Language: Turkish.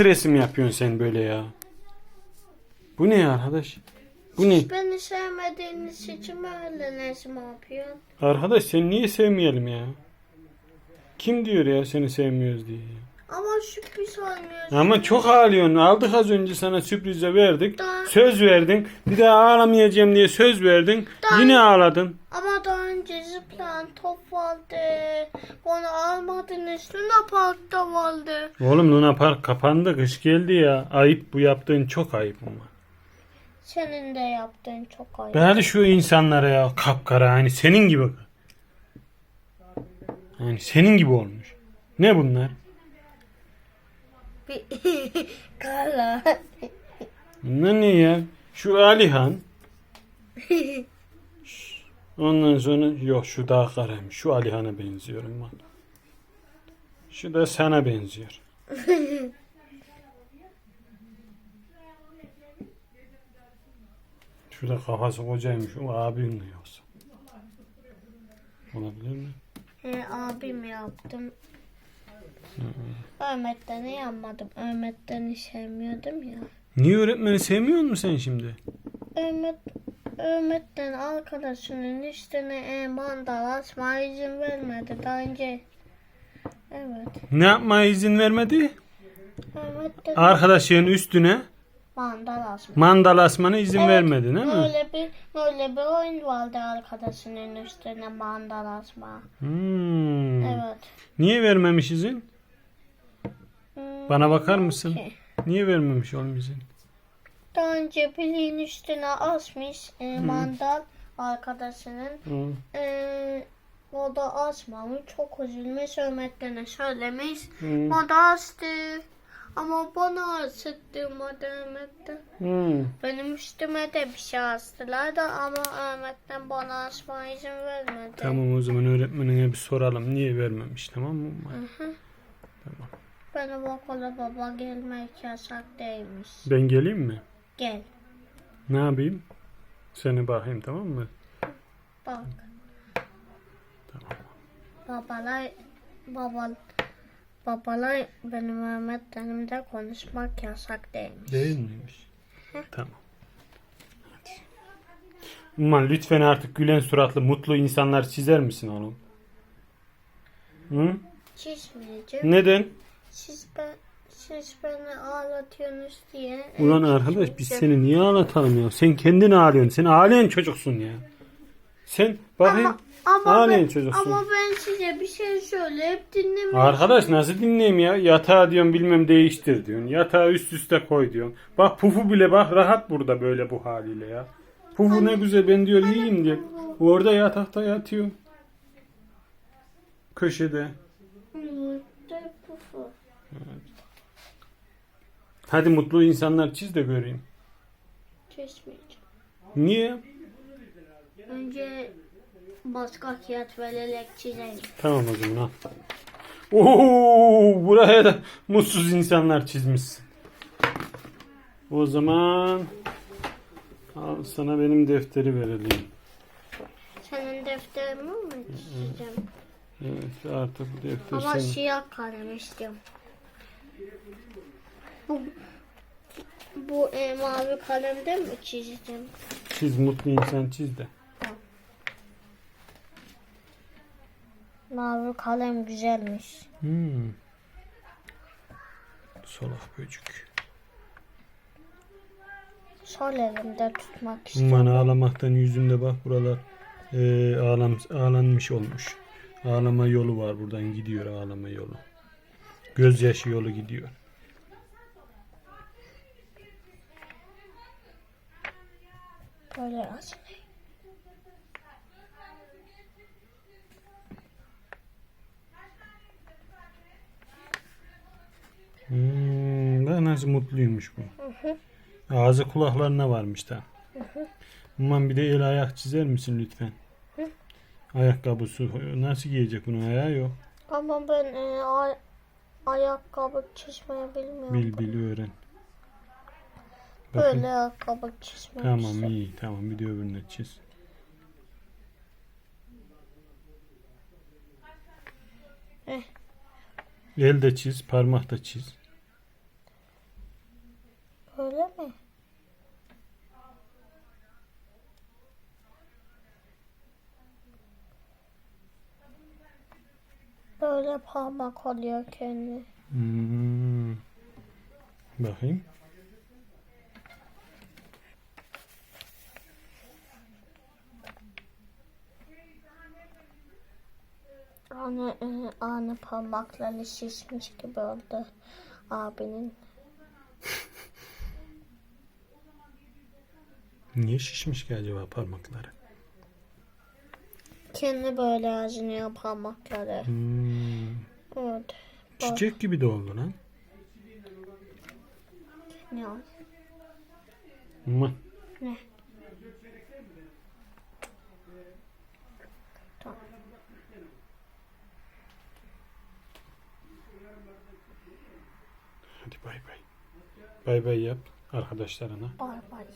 nasıl resim yapıyorsun sen böyle ya? Bu ne ya arkadaş? Bu ne? Hiç beni sevmediğiniz için öyle resim yapıyorsun. Arkadaş sen niye sevmeyelim ya? Kim diyor ya seni sevmiyoruz diye. ya? Ama sürpriz olmuyor. Ama çok ağlıyorsun. Aldık az önce sana sürprize verdik. Daha- Söz verdin. Bir daha ağlamayacağım diye söz verdin. Daha- Yine ağladın. Ama daha önce zıplayan top vardı. Onu almadınız. Luna Park'ta vardı. Oğlum Luna Park kapandı. Kış geldi ya. Ayıp bu yaptığın çok ayıp ama. Senin de yaptığın çok ayıp. Ben hadi şu insanlara ya kapkara hani senin gibi. Yani senin gibi olmuş. Ne bunlar? Kala. Bunlar ne ya? Şu Alihan. Ondan sonra yok şu daha karaymış. Şu Alihan'a benziyorum bak. Şu da sana benziyor. Şu da kafası kocaymış. O abin mi yoksa? Olabilir mi? He, abim yaptım. Öğretmeni yapmadım. Öğretmeni sevmiyordum ya. Niye öğretmeni sevmiyor musun sen şimdi? Öğret, öğretmen arkadaşının üstüne mandal asmaya izin vermedi. Daha önce Evet. Ne yapmaya izin vermedi? Öğretmen Arkadaşın üstüne mandal asma. mandal asmana izin Evet, vermedi değil mi? Öyle bir öyle bir oyun vardı arkadaşının üstüne mandal asma. Hmm. Evet. Niye vermemiş izin? Hmm, Bana bakar mısın? Niye vermemiş oğlum izin? Daha önce bileğin üstüne asmış e, mandal arkadaşının. Hı. E, o da asmamış. Çok üzülmüş. Öğretmene söylemiş. Hı. O da astı. Ama bana asıttırmadı öğretmen. Hı. Benim üstüme de bir şey astılar da ama öğretmen bana asmaya izin vermedi. Tamam o zaman öğretmenine bir soralım. Niye vermemiş tamam mı? Benim okula baba gelmek yasak değilmiş. Ben geleyim mi? Gel Ne yapayım? Seni bakayım tamam mı? bak. Tamam. Babalar, baba, babalar benim öğretmenimde konuşmak yasak değilmiş. Değil miymiş? Tamam. Hadi. Uman lütfen artık gülen suratlı mutlu insanlar çizer misin oğlum? Hı? Çizmeyeceğim. Neden? Siz, ben, siz beni ağlatıyorsunuz diye. Ulan arkadaş biz seni niye ağlatalım ya? Sen kendini ağlıyorsun. Sen ağlayan çocuksun ya. Sen bakayım. Ama, ama, ağlayan ben, çocuksun. ama ben size bir şey söyleyip dinlemiyorum. Arkadaş nasıl dinleyeyim ya? Yatağı diyorsun bilmem değiştir diyorsun. Yatağı üst üste koy diyorsun. Bak pufu bile bak rahat burada böyle bu haliyle ya. Pufu ne güzel ben diyor yiyeyim diye. Orada yatakta yatıyor. Köşede. Yumurta pufu. Hadi mutlu insanlar çiz de göreyim. Çizmeyeceğim. Niye? Önce başka kağıt vererek çizeyim. Tamam o zaman al. Oo, buraya da mutsuz insanlar çizmişsin. O zaman al sana benim defteri verelim. Senin defterini mi çizeceğim? Evet artık defter Ama senin. siyah kalem istiyorum. Bu, bu e, mavi kalemde mi çizeceğim? Çiz mutlu insan çiz de. Mavi kalem güzelmiş. Hmm. Solak böcük. Sol elimde tutmak istiyorum. Aman ağlamaktan yüzümde bak buralar e, ağlam, ağlanmış olmuş. Ağlama yolu var buradan gidiyor ağlama yolu. Gözyaşı yolu gidiyor. Böyle yazayım. Hmm, bak nasıl mutluymuş bu. Ağzı kulaklarına varmış da. Aman bir de el ayak çizer misin lütfen? Ayakkabısı nasıl giyecek bunun ayağı yok. Ama ben e, ay- ayakkabı çizmeyi bilmiyorum. Bil bil öğren. Bakın. Böyle ayakkabı çizmek Tamam istiyorum. iyi tamam bir de öbürüne çiz. Eh. El de çiz, parmak da çiz. Böyle mi? Böyle parmak oluyor kendi. Hmm. Bakayım. Anne, anne parmakları şişmiş gibi oldu abinin. Niye şişmiş ki acaba parmakları? Kendi böyle acınıyor parmakları. Hmm. Evet. Çiçek gibi de oldu lan. Ne Ne? Tamam. Hadi bay bay. Bay bay yap arkadaşlarına. Bay bay.